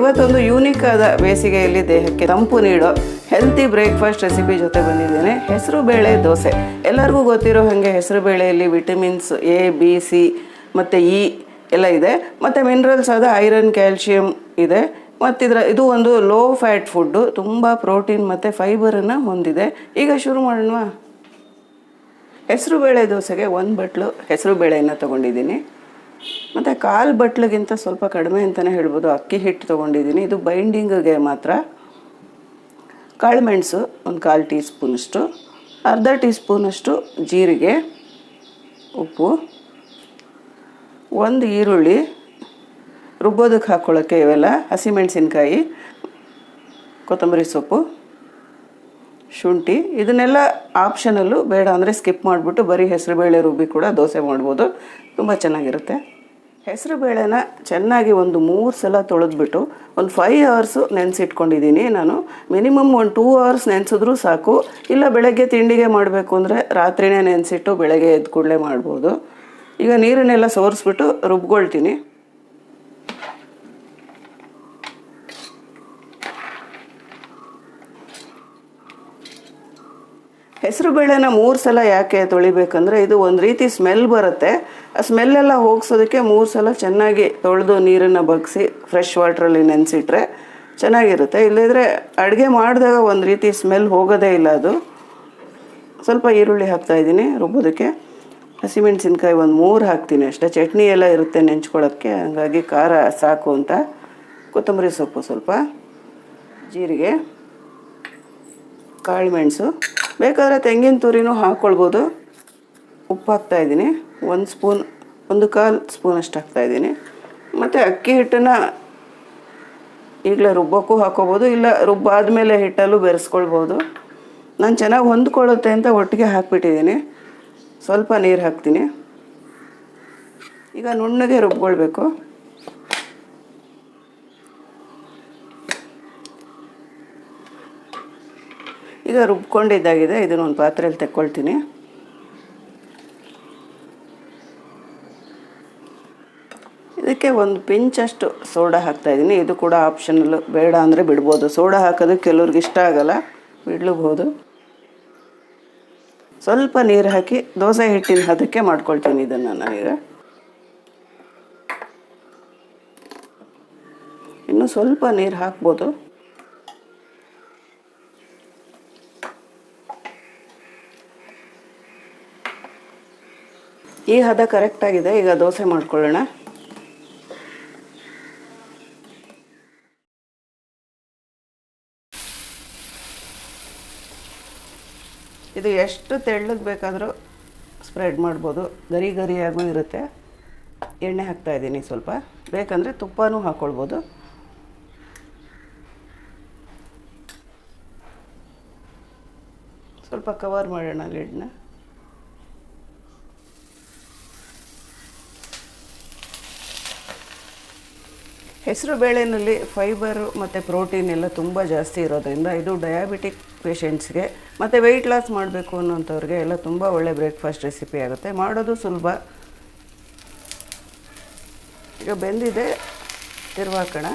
ಇವತ್ತೊಂದು ಯೂನಿಕ್ ಆದ ಬೇಸಿಗೆಯಲ್ಲಿ ದೇಹಕ್ಕೆ ತಂಪು ನೀಡೋ ಹೆಲ್ತಿ ಬ್ರೇಕ್ಫಾಸ್ಟ್ ರೆಸಿಪಿ ಜೊತೆ ಬಂದಿದ್ದೇನೆ. ಹೆಸರು ಬೇಳೆ ದೋಸೆ. ಎಲ್ಲರಿಗೂ ಗೊತ್ತಿರೋ ಹಾಗೆ ಹೆಸರು ಬೇಳೆಯಲ್ಲಿ ವಿಟಮಿನ್ಸ್ ಎ ಬಿ ಸಿ ಮತ್ತು ಇ ಎಲ್ಲ ಇದೆ. ಮತ್ತು ಮಿನರಲ್ಸ್ ಆದ ಐರನ್ ಕ್ಯಾಲ್ಶಿಯಂ ಇದೆ. ಮತ್ತಿದ್ರ ಇದು ಒಂದು ಲೋ ಫ್ಯಾಟ್ ಫುಡ್ಡು ತುಂಬ ಪ್ರೋಟೀನ್ ಮತ್ತು ಫೈಬರನ್ನು ಹೊಂದಿದೆ. ಈಗ ಶುರು ಮಾಡೋಣವಾ? ಹೆಸರು ಬೇಳೆ ದೋಸೆಗೆ ಒಂದು ಬಟ್ಲು ಹೆಸರು ಬೇಳೆಯನ್ನು ತೊಗೊಂಡಿದ್ದೀನಿ. ಮತ್ತು ಕಾಲು ಬಟ್ಲಿಗಿಂತ ಸ್ವಲ್ಪ ಕಡಿಮೆ ಅಂತಲೇ ಹೇಳ್ಬೋದು. ಅಕ್ಕಿ ಹಿಟ್ಟು ತೊಗೊಂಡಿದ್ದೀನಿ. ಇದು ಬೈಂಡಿಂಗಿಗೆ ಮಾತ್ರ. ಕಾಳುಮೆಣಸು ಒಂದು ಕಾಲು ಟೀ ಸ್ಪೂನಷ್ಟು ಅರ್ಧ ಟೀ ಸ್ಪೂನಷ್ಟು ಜೀರಿಗೆ, ಉಪ್ಪು, ಒಂದು ಈರುಳ್ಳಿ, ರುಬ್ಬೋದಕ್ಕೆ ಹಾಕ್ಕೊಳ್ಳೋಕ್ಕೆ ಇವೆಲ್ಲ ಹಸಿಮೆಣಸಿನ್ಕಾಯಿ ಕೊತ್ತಂಬರಿ ಸೊಪ್ಪು. ಶುಂಠಿ. ಇದನ್ನೆಲ್ಲ ಆಪ್ಷನಲ್ಲೂ ಬೇಡ ಅಂದರೆ ಸ್ಕಿಪ್ ಮಾಡಿಬಿಟ್ಟು ಬರೀ ಹೆಸರುಬೇಳೆ ರುಬ್ಬಿ ಕೂಡ ದೋಸೆ ಮಾಡ್ಬೋದು. ತುಂಬ ಚೆನ್ನಾಗಿರುತ್ತೆ. ಹೆಸರುಬೇಳೆನ ಚೆನ್ನಾಗಿ ಒಂದು ಮೂರು ಸಲ ತೊಳೆದ್ಬಿಟ್ಟು ಒಂದು ಫೈವ್ ಅವರ್ಸು ನೆನೆಸಿಟ್ಕೊಂಡಿದ್ದೀನಿ ನಾನು. ಮಿನಿಮಮ್ ಒಂದು ಟೂ ಅವರ್ಸ್ ನೆನೆಸಿದ್ರೂ ಸಾಕು. ಇಲ್ಲ ಬೆಳಗ್ಗೆ ತಿಂಡಿಗೆ ಮಾಡಬೇಕು ಅಂದರೆ ರಾತ್ರಿನೇ ನೆನೆಸಿಟ್ಟು ಬೆಳಗ್ಗೆ ಎದ್ದು ಕೂಡಲೇ ಮಾಡ್ಬೋದು. ಈಗ ನೀರನ್ನೆಲ್ಲ ಸೋರಿಸ್ಬಿಟ್ಟು ರುಬ್ಕೊಳ್ತೀನಿ. ಹೆಸರು ಬೇಳೆನ ಮೂರು ಸಲ ಯಾಕೆ ತೊಳಿಬೇಕಂದ್ರೆ ಇದು ಒಂದು ರೀತಿ ಸ್ಮೆಲ್ ಬರುತ್ತೆ. ಆ ಸ್ಮೆಲ್ಲೆಲ್ಲ ಹೋಗ್ಸೋದಕ್ಕೆ ಮೂರು ಸಲ ಚೆನ್ನಾಗಿ ತೊಳೆದು ನೀರನ್ನು ಬಗ್ಸಿ ಫ್ರೆಶ್ ವಾಟ್ರಲ್ಲಿ ನೆನೆಸಿಟ್ರೆ ಚೆನ್ನಾಗಿರುತ್ತೆ. ಇಲ್ಲದಿದ್ರೆ ಅಡುಗೆ ಮಾಡಿದಾಗ ಒಂದು ರೀತಿ ಸ್ಮೆಲ್ ಹೋಗೋದೇ ಇಲ್ಲ ಅದು. ಸ್ವಲ್ಪ ಈರುಳ್ಳಿ ಹಾಕ್ತಾಯಿದ್ದೀನಿ ರುಬ್ಬೋದಕ್ಕೆ. ಹಸಿಮೆಣಸಿನ್ಕಾಯಿ ಒಂದು ಮೂರು ಹಾಕ್ತೀನಿ ಅಷ್ಟೇ. ಚಟ್ನಿ ಎಲ್ಲ ಇರುತ್ತೆ ನೆಂಚ್ಕೊಳ್ಳೋಕ್ಕೆ ಹಾಗಾಗಿ ಖಾರ ಸಾಕು ಅಂತ. ಕೊತ್ತಂಬರಿ ಸೊಪ್ಪು ಸ್ವಲ್ಪ. ಜೀರಿಗೆ. ಕಾಳುಮೆಣಸು ಬೇಕಾದರೆ ತೆಂಗಿನ ತುರಿನೂ ಹಾಕ್ಕೊಳ್ಬೋದು ಉಪ್ಪು ಹಾಕ್ತಾಯಿದ್ದೀನಿ ಒಂದು ಸ್ಪೂನ್, ಒಂದು ಕಾಲು ಸ್ಪೂನಷ್ಟು ಹಾಕ್ತಾಯಿದ್ದೀನಿ. ಮತ್ತು ಅಕ್ಕಿ ಹಿಟ್ಟನ್ನು ಈಗಲೇ ರುಬ್ಬೋಕ್ಕೂ ಹಾಕೋಬೋದು, ಇಲ್ಲ ರುಬ್ಬಾದ ಮೇಲೆ ಹಿಟ್ಟಲ್ಲೂ ಬೆರೆಸ್ಕೊಳ್ಬೋದು. ನಾನು ಚೆನ್ನಾಗಿ ಹೊಂದ್ಕೊಳ್ಳುತ್ತೆ ಅಂತ ಒಟ್ಟಿಗೆ ಹಾಕಿಬಿಟ್ಟಿದ್ದೀನಿ. ಸ್ವಲ್ಪ ನೀರು ಹಾಕ್ತೀನಿ. ಈಗ ನುಣ್ಣಗೆ ರುಬ್ಕೊಳ್ಬೇಕು. ಈಗ ರುಬ್ಕೊಂಡಿದ್ದಾಗಿದೆ. ಇದನ್ನು ಒಂದು ಪಾತ್ರೆಯಲ್ಲಿ ತೆಕ್ಕೊಳ್ತೀನಿ. ಇದಕ್ಕೆ ಒಂದು ಪಿಂಚಷ್ಟು ಸೋಡಾ ಹಾಕ್ತಾಯಿದ್ದೀನಿ ಇದು ಕೂಡ ಆಪ್ಷನಲ್ಲು ಬೇಡ ಅಂದರೆ ಬಿಡ್ಬೋದು. ಸೋಡಾ ಹಾಕೋದು ಕೆಲವ್ರಿಗೆ ಇಷ್ಟ ಆಗೋಲ್ಲ, ಬಿಡ್ಲೂಬಹುದು. ಸ್ವಲ್ಪ ನೀರು ಹಾಕಿ ದೋಸೆ ಹಿಟ್ಟಿನ ಹದಕ್ಕೆ ಮಾಡ್ಕೊಳ್ತೀನಿ ಇದನ್ನು ನಾನೀಗ. ಇನ್ನು ಸ್ವಲ್ಪ ನೀರು ಹಾಕ್ಬೋದು. ಈ ಹದ ಕರೆಕ್ಟಾಗಿದೆ ಈಗ ದೋಸೆ ಮಾಡ್ಕೊಳ್ಳೋಣ. ಇದು ಎಷ್ಟು ತೆಳ್ಳಗೆ ಬೇಕಾದರೂ ಸ್ಪ್ರೆಡ್ ಮಾಡ್ಬೋದು. ಗರಿ ಗರಿಯಾಗೂ ಇರುತ್ತೆ. ಎಣ್ಣೆ ಹಾಕ್ತಾ ಇದ್ದೀನಿ ಸ್ವಲ್ಪ. ಬೇಕಂದರೆ ತುಪ್ಪನೂ ಹಾಕ್ಕೊಳ್ಬೋದು ಸ್ವಲ್ಪ ಕವರ್ ಮಾಡೋಣ ಲಿಡ್ನ ಹೆಸರು ಬೇಳೆನಲ್ಲಿ ಫೈಬರು ಮತ್ತು ಪ್ರೋಟೀನ್ ಎಲ್ಲ ತುಂಬ ಜಾಸ್ತಿ ಇರೋದ್ರಿಂದ ಇದು ಡಯಾಬಿಟಿಕ್ ಪೇಷೆಂಟ್ಸ್ಗೆ ಮತ್ತು ವೆಯ್ಟ್ ಲಾಸ್ ಮಾಡಬೇಕು ಅನ್ನೋಂಥವ್ರಿಗೆ ಎಲ್ಲ ತುಂಬ ಒಳ್ಳೆ ಬ್ರೇಕ್ಫಾಸ್ಟ್ ರೆಸಿಪಿ ಆಗುತ್ತೆ. ಮಾಡೋದು ಸುಲಭ. ಈಗ ಬೆಂದಿದೆ ತಿರುವಾಕೋಣ.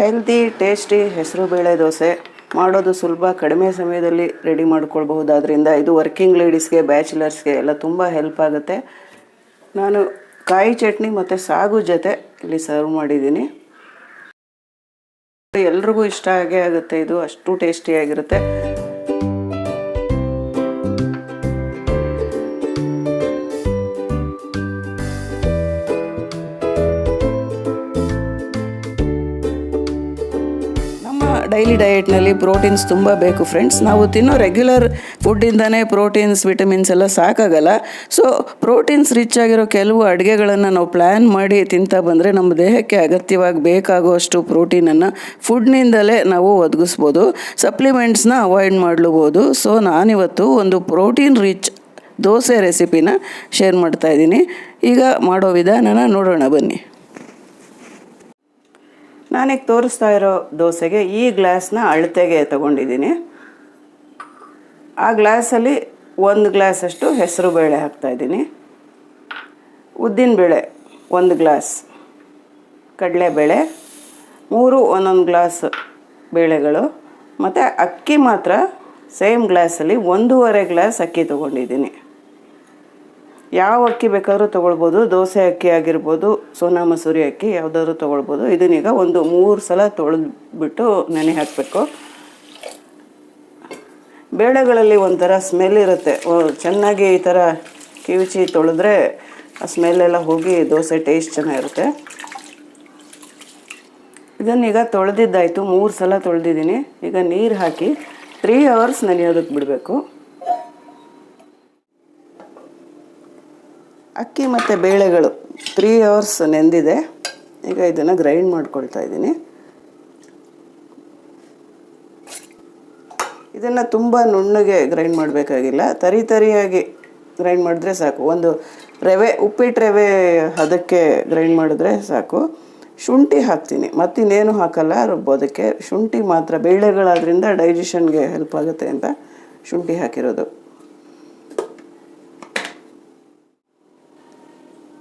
ಹೆಲ್ದಿ, ಟೇಸ್ಟಿ ಹೆಸರು ಬೇಳೆ ದೋಸೆ ಮಾಡೋದು ಸುಲಭ. ಕಡಿಮೆ ಸಮಯದಲ್ಲಿ ರೆಡಿ ಮಾಡ್ಕೊಳ್ಬಹುದಾದ್ರಿಂದ ಇದು ವರ್ಕಿಂಗ್ ಲೇಡೀಸ್ಗೆ, ಬ್ಯಾಚುಲರ್ಸ್ಗೆ ಎಲ್ಲ ತುಂಬ ಹೆಲ್ಪ್ ಆಗುತ್ತೆ. ನಾನು ಕಾಯಿ ಚಟ್ನಿ ಮತ್ತು ಸಾಗು ಜೊತೆ ಇಲ್ಲಿ ಸರ್ವ್ ಮಾಡಿದ್ದೀನಿ. ಎಲ್ರಿಗೂ ಇಷ್ಟ ಆಗೇ ಆಗುತ್ತೆ ಇದು. ಅಷ್ಟು ಟೇಸ್ಟಿಯಾಗಿರುತ್ತೆ. ಡೈಲಿ ಡಯೆಟ್ನಲ್ಲಿ ಪ್ರೋಟೀನ್ಸ್ ತುಂಬ ಬೇಕು ಫ್ರೆಂಡ್ಸ್ ನಾವು ತಿನ್ನೋ ರೆಗ್ಯುಲರ್ ಫುಡ್ಡಿಂದನೇ ಪ್ರೋಟೀನ್ಸ್ ವಿಟಮಿನ್ಸ್ ಎಲ್ಲ ಸಾಕಾಗಲ್ಲ. ಸೊ ಪ್ರೋಟೀನ್ಸ್ ರಿಚ್ ಆಗಿರೋ ಕೆಲವು ಅಡುಗೆಗಳನ್ನು ನಾವು ಪ್ಲ್ಯಾನ್ ಮಾಡಿ ತಿಂತಾ ಬಂದರೆ ನಮ್ಮ ದೇಹಕ್ಕೆ ಅಗತ್ಯವಾಗಿ ಬೇಕಾಗುವಷ್ಟು ಪ್ರೋಟೀನನ್ನು ಫುಡ್ನಿಂದಲೇ ನಾವು ಒದಗಿಸ್ಬೋದು. ಸಪ್ಲಿಮೆಂಟ್ಸ್ನ ಅವಾಯ್ಡ್ ಮಾಡಲೂಬೋದು. ಸೊ ನಾನಿವತ್ತು ಒಂದು ಪ್ರೋಟೀನ್ ರಿಚ್ ದೋಸೆ ರೆಸಿಪಿನ ಶೇರ್ ಮಾಡ್ತಾ ಇದ್ದೀನಿ. ಈಗ ಮಾಡೋ ವಿಧಾನನ ನೋಡೋಣ ಬನ್ನಿ. ನಾನೀಗ ತೋರಿಸ್ತಾ ಇರೋ ದೋಸೆಗೆ ಈ ಗ್ಲಾಸ್ನ ಅಳತೆಗೆ ತಗೊಂಡಿದ್ದೀನಿ. ಆ ಗ್ಲಾಸಲ್ಲಿ ಒಂದು ಗ್ಲಾಸಷ್ಟು ಹೆಸರು ಬೇಳೆ ಹಾಕ್ತಾಯಿದ್ದೀನಿ ಉದ್ದಿನಬೇಳೆ ಒಂದು ಗ್ಲಾಸ್, ಕಡಲೆಬೇಳೆ ಮೂರು ಒಂದೊಂದು ಗ್ಲಾಸ್ ಬೇಳೆಗಳು, ಮತ್ತು ಅಕ್ಕಿ ಮಾತ್ರ ಸೇಮ್ ಗ್ಲಾಸಲ್ಲಿ ಒಂದೂವರೆ ಗ್ಲಾಸ್ ಅಕ್ಕಿ ತೊಗೊಂಡಿದ್ದೀನಿ. ಯಾವ ಅಕ್ಕಿ ಬೇಕಾದರೂ ತೊಗೊಳ್ಬೋದು. ದೋಸೆ ಅಕ್ಕಿ ಆಗಿರ್ಬೋದು, ಸೋನಾ ಮಸೂರಿ ಅಕ್ಕಿ ಯಾವುದಾದ್ರೂ ತೊಗೊಳ್ಬೋದು. ಇದನ್ನೀಗ ಒಂದು ಮೂರು ಸಲ ತೊಳೆದ್ಬಿಟ್ಟು ನೆನೆ ಹಾಕಬೇಕು. ಬೇಳೆಗಳಲ್ಲಿ ಒಂಥರ ಸ್ಮೆಲ್ ಇರುತ್ತೆ. ಚೆನ್ನಾಗಿ ಈ ಥರ ಕಿವಿಚಿ ತೊಳೆದ್ರೆ ಆ ಸ್ಮೆಲ್ಲೆಲ್ಲ ಹೋಗಿ ದೋಸೆ ಟೇಸ್ಟ್ ಚೆನ್ನಾಗಿರುತ್ತೆ. ಇದನ್ನೀಗ ತೊಳೆದಿದ್ದಾಯಿತು. ಮೂರು ಸಲ ತೊಳೆದಿದ್ದೀನಿ. ಈಗ ನೀರು ಹಾಕಿ ತ್ರೀ ಅವರ್ಸ್ ನೆನೆಯೋದಕ್ಕೆ ಬಿಡಬೇಕು. ಅಕ್ಕಿ ಮತ್ತು ಬೇಳೆಗಳು ತ್ರೀ ಅವರ್ಸ್ ನೆಂದಿದೆ. ಈಗ ಇದನ್ನು ಗ್ರೈಂಡ್ ಮಾಡ್ಕೊಳ್ತಾ ಇದ್ದೀನಿ. ಇದನ್ನು ತುಂಬ ನುಣ್ಣಗೆ ಗ್ರೈಂಡ್ ಮಾಡಬೇಕಾಗಿಲ್ಲ. ತರಿ ತರಿಯಾಗಿ ಗ್ರೈಂಡ್ ಮಾಡಿದ್ರೆ ಸಾಕು. ಒಂದು ರವೆ ಉಪ್ಪಿಟ್ಟು ರವೆ ಅದಕ್ಕೆ ಗ್ರೈಂಡ್ ಮಾಡಿದ್ರೆ ಸಾಕು. ಶುಂಠಿ ಹಾಕ್ತೀನಿ. ಮತ್ತಿನ್ನೇನು ಹಾಕಲ್ಲ, ರುಬ್ಬೋದಕ್ಕೆ. ಶುಂಠಿ ಮಾತ್ರ, ಬೇಳೆಗಳಾದ್ರಿಂದ ಡೈಜೆಷನ್ಗೆ ಹೆಲ್ಪ್ ಆಗುತ್ತೆ ಅಂತ ಶುಂಠಿ ಹಾಕಿರೋದು.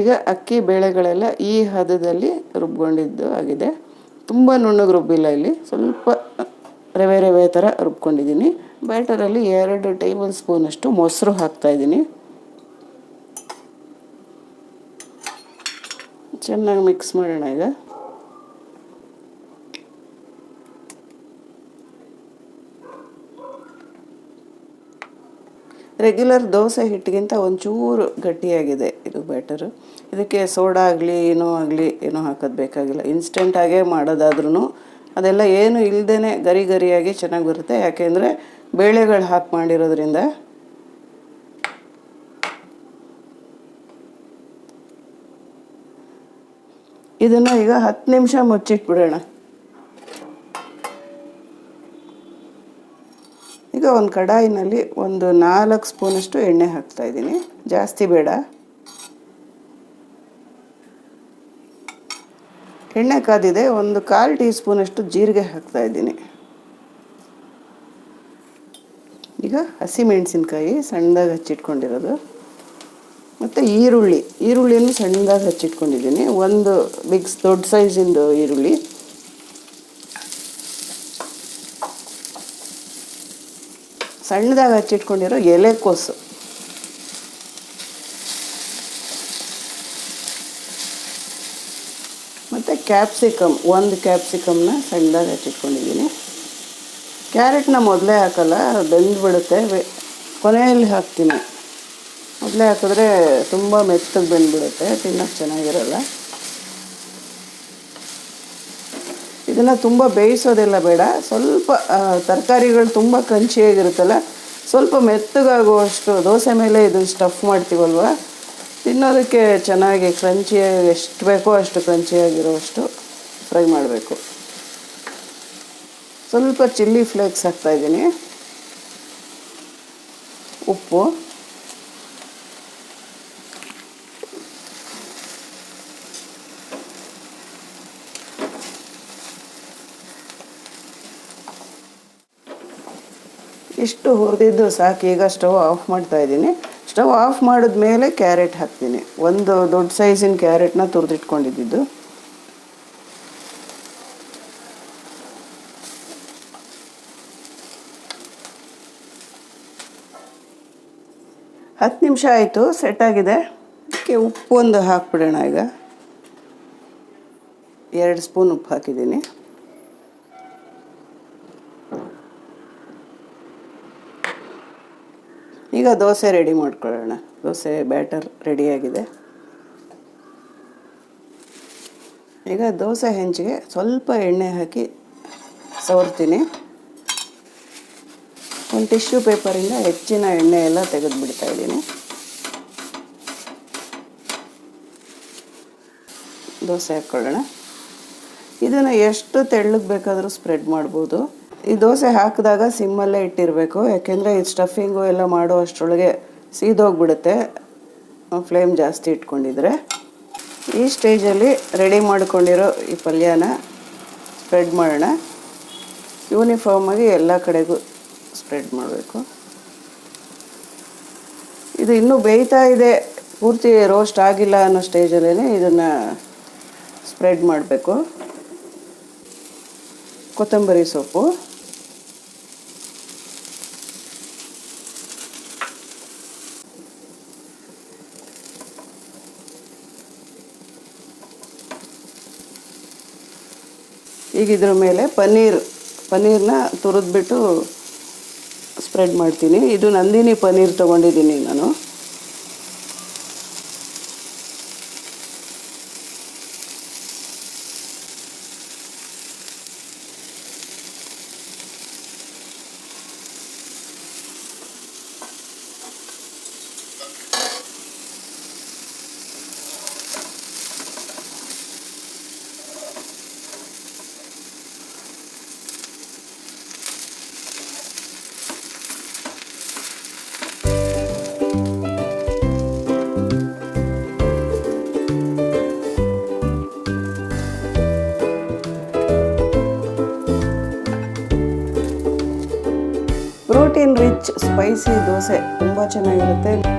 ಈಗ ಅಕ್ಕಿ ಬೇಳೆಗಳೆಲ್ಲ ಈ ಹದದಲ್ಲಿ ರುಬ್ಕೊಂಡಿದ್ದು ಆಗಿದೆ. ತುಂಬ ನುಣ್ಣಗೆ ರುಬ್ಬಿಲ್ಲ ಇಲ್ಲಿ. ಸ್ವಲ್ಪ ರವೆ ರವೆ ಥರ ರುಬ್ಕೊಂಡಿದ್ದೀನಿ. ಬ್ಯಾಟರಲ್ಲಿ ಎರಡು ಟೇಬಲ್ ಸ್ಪೂನಷ್ಟು ಮೊಸರು ಹಾಕ್ತಾಯಿದ್ದೀನಿ ಚೆನ್ನಾಗಿ ಮಿಕ್ಸ್ ಮಾಡೋಣ ಈಗ. ರೆಗ್ಯುಲರ್ ದೋಸೆ ಹಿಟ್ಟಿಗಿಂತ ಒಂಚೂರು ಗಟ್ಟಿಯಾಗಿದೆ ಇದು ಬ್ಯಾಟರು ಇದಕ್ಕೆ ಸೋಡಾ ಆಗಲಿ, ಏನೋ ಆಗಲಿ, ಏನೋ ಹಾಕೋದು ಬೇಕಾಗಿಲ್ಲ. ಇನ್ಸ್ಟೆಂಟಾಗೇ ಮಾಡೋದಾದ್ರೂ ಅದೆಲ್ಲ ಏನು ಇಲ್ಲದೇ ಗರಿ ಗರಿಯಾಗಿ ಚೆನ್ನಾಗಿ ಬರುತ್ತೆ. ಯಾಕೆಂದರೆ ಬೇಳೆಗಳು ಹಾಕಿ ಮಾಡಿರೋದ್ರಿಂದ ಇದನ್ನು ಈಗ ಹತ್ತು ನಿಮಿಷ ಮುಚ್ಚಿಟ್ಬಿಡೋಣ. ಈಗ ಒಂದು ಕಡಾಯಿನಲ್ಲಿ ಒಂದು ನಾಲ್ಕು ಸ್ಪೂನಷ್ಟು ಎಣ್ಣೆ ಹಾಕ್ತಾ ಇದ್ದೀನಿ. ಜಾಸ್ತಿ ಬೇಡ. ಎಣ್ಣೆ ಕಾದಿದೆ. ಒಂದು ಕಾಲು ಟೀ ಸ್ಪೂನಷ್ಟು ಜೀರಿಗೆ ಹಾಕ್ತಾ ಇದ್ದೀನಿ. ಈಗ ಹಸಿಮೆಣಸಿನ್ಕಾಯಿ ಸಣ್ಣದಾಗಿ ಹಚ್ಚಿಟ್ಕೊಂಡಿರೋದು. ಮತ್ತು ಈರುಳ್ಳಿ. ಈರುಳ್ಳಿಯನ್ನು ಸಣ್ಣದಾಗಿ ಹಚ್ಚಿಟ್ಕೊಂಡಿದ್ದೀನಿ. ಒಂದು ಬಿಗ್ಸ್ ದೊಡ್ಡ ಸೈಜಿಂದು ಈರುಳ್ಳಿ. ಸಣ್ಣದಾಗಿ ಹಚ್ಚಿಟ್ಕೊಂಡಿರೋ ಎಲೆಕೋಸು ಮತ್ತು ಕ್ಯಾಪ್ಸಿಕಮ್, ಒಂದು ಕ್ಯಾಪ್ಸಿಕಮ್ನ ಸಣ್ಣದಾಗಿ ಹಚ್ಚಿಟ್ಕೊಂಡಿದ್ದೀನಿ. ಕ್ಯಾರೆಟ್ನ ಮೊದಲೇ ಹಾಕಲ್ಲ, ಬೆಂದ್ಬಿಡುತ್ತೆ. ಕೊನೆಯಲ್ಲಿ ಹಾಕ್ತೀನಿ. ಮೊದಲೇ ಹಾಕಿದ್ರೆ ತುಂಬ ಮೆತ್ತಗೆ ಬೆಂದ್ಬಿಡುತ್ತೆ ತಿನ್ನೋಕ್ಕೆ ಚೆನ್ನಾಗಿರಲ್ಲ. ಇದನ್ನು ತುಂಬ ಬೇಯಿಸೋದೆಲ್ಲ ಬೇಡ. ಸ್ವಲ್ಪ ತರಕಾರಿಗಳು ತುಂಬ ಕ್ರಂಚಿಯಾಗಿರುತ್ತಲ್ಲ, ಸ್ವಲ್ಪ ಮೆತ್ತಗಾಗುವಷ್ಟು ದೋಸೆ ಮೇಲೆ ಇದು ಸ್ಟಫ್ ಮಾಡ್ತೀವಲ್ವ? ತಿನ್ನೋದಕ್ಕೆ ಚೆನ್ನಾಗಿ ಕ್ರಂಚಿಯಾಗಿ, ಎಷ್ಟು ಬೇಕೋ ಅಷ್ಟು ಕ್ರಂಚಿಯಾಗಿರುವಷ್ಟು ಫ್ರೈ ಮಾಡಬೇಕು. ಸ್ವಲ್ಪ ಚಿಲ್ಲಿ ಫ್ಲೇಕ್ಸ್ ಹಾಕ್ತಾಯಿದ್ದೀನಿ ಉಪ್ಪು. ಇಷ್ಟು ಹುರಿದಿದ್ದು ಸಾಕು, ಈಗ ಸ್ಟವ್ ಆಫ್ ಮಾಡ್ತಾ ಇದ್ದೀನಿ. ಸ್ಟವ್ ಆಫ್ ಮಾಡಿದ ಮೇಲೆ ಕ್ಯಾರೆಟ್ ಹಾಕ್ತೀನಿ. ಒಂದು ದೊಡ್ಡ ಸೈಜಿನ ಕ್ಯಾರೆಟ್ನ ತುರಿದಿಟ್ಕೊಂಡಿದ್ದು. ಹತ್ತು ನಿಮಿಷ ಆಯಿತು ಸೆಟ್ ಆಗಿದೆ. ಅದಕ್ಕೆ ಉಪ್ಪು ಒಂದು ಹಾಕ್ಬಿಡೋಣ ಈಗ. ಎರಡು ಸ್ಪೂನ್ ಉಪ್ಪು ಹಾಕಿದ್ದೀನಿ. ಈಗ ದೋಸೆ ರೆಡಿ ಮಾಡ್ಕೊಳ್ಳೋಣ. ದೋಸೆ ಬ್ಯಾಟರ್ ರೆಡಿಯಾಗಿದೆ ಈಗ ದೋಸೆ ಹೆಂಚಿಗೆ ಸ್ವಲ್ಪ ಎಣ್ಣೆ ಹಾಕಿ ಸವರ್ತೀನಿ ಒಂದು ಟಿಶ್ಯೂ ಪೇಪರಿಂದ ಹೆಚ್ಚಿನ ಎಣ್ಣೆ ಎಲ್ಲ ತೆಗೆದುಬಿಡ್ತಾ ಇದ್ದೀನಿ. ದೋಸೆ ಹಾಕ್ಕೊಳ್ಳೋಣ. ಇದನ್ನು ಎಷ್ಟು ತೆಳ್ಳಗೆ ಬೇಕಾದರೂ ಸ್ಪ್ರೆಡ್ ಮಾಡ್ಬೋದು. ಈ ದೋಸೆ ಹಾಕಿದಾಗ ಸಿಮ್ಮಲ್ಲೇ ಇಟ್ಟಿರಬೇಕು. ಯಾಕೆಂದರೆ ಇದು ಸ್ಟಫಿಂಗು ಎಲ್ಲ ಮಾಡೋ ಅಷ್ಟರೊಳಗೆ ಸೀದೋಗ್ಬಿಡುತ್ತೆ. ಫ್ಲೇಮ್ ಜಾಸ್ತಿ ಇಟ್ಕೊಂಡಿದ್ರೆ. ಈ ಸ್ಟೇಜಲ್ಲಿ ರೆಡಿ ಮಾಡ್ಕೊಂಡಿರೋ ಈ ಪಲ್ಯನ ಸ್ಪ್ರೆಡ್ ಮಾಡೋಣ. ಯೂನಿಫಾರ್ಮಾಗಿ ಎಲ್ಲ ಕಡೆಗೂ ಸ್ಪ್ರೆಡ್ ಮಾಡಬೇಕು. ಇದು ಇನ್ನೂ ಬೇಯ್ತಾ ಇದೆ. ಪೂರ್ತಿ ರೋಸ್ಟ್ ಆಗಿಲ್ಲ ಅನ್ನೋ ಸ್ಟೇಜಲ್ಲೇ ಇದನ್ನು ಸ್ಪ್ರೆಡ್ ಮಾಡಬೇಕು. ಕೊತ್ತಂಬರಿ ಸೊಪ್ಪು. ಈಗ ಇದ್ರ ಮೇಲೆ ಪನ್ನೀರ್ ಪನ್ನೀರ್ನ ತುರಿದ್ಬಿಟ್ಟು ಸ್ಪ್ರೆಡ್ ಮಾಡ್ತೀನಿ. ಇದು ನಂದಿನಿ ಪನ್ನೀರ್ ತೊಗೊಂಡಿದ್ದೀನಿ ನಾನು. ಸ್ಪೈಸಿ ದೋಸೆ ತುಂಬ ಚೆನ್ನಾಗಿರುತ್ತೆ.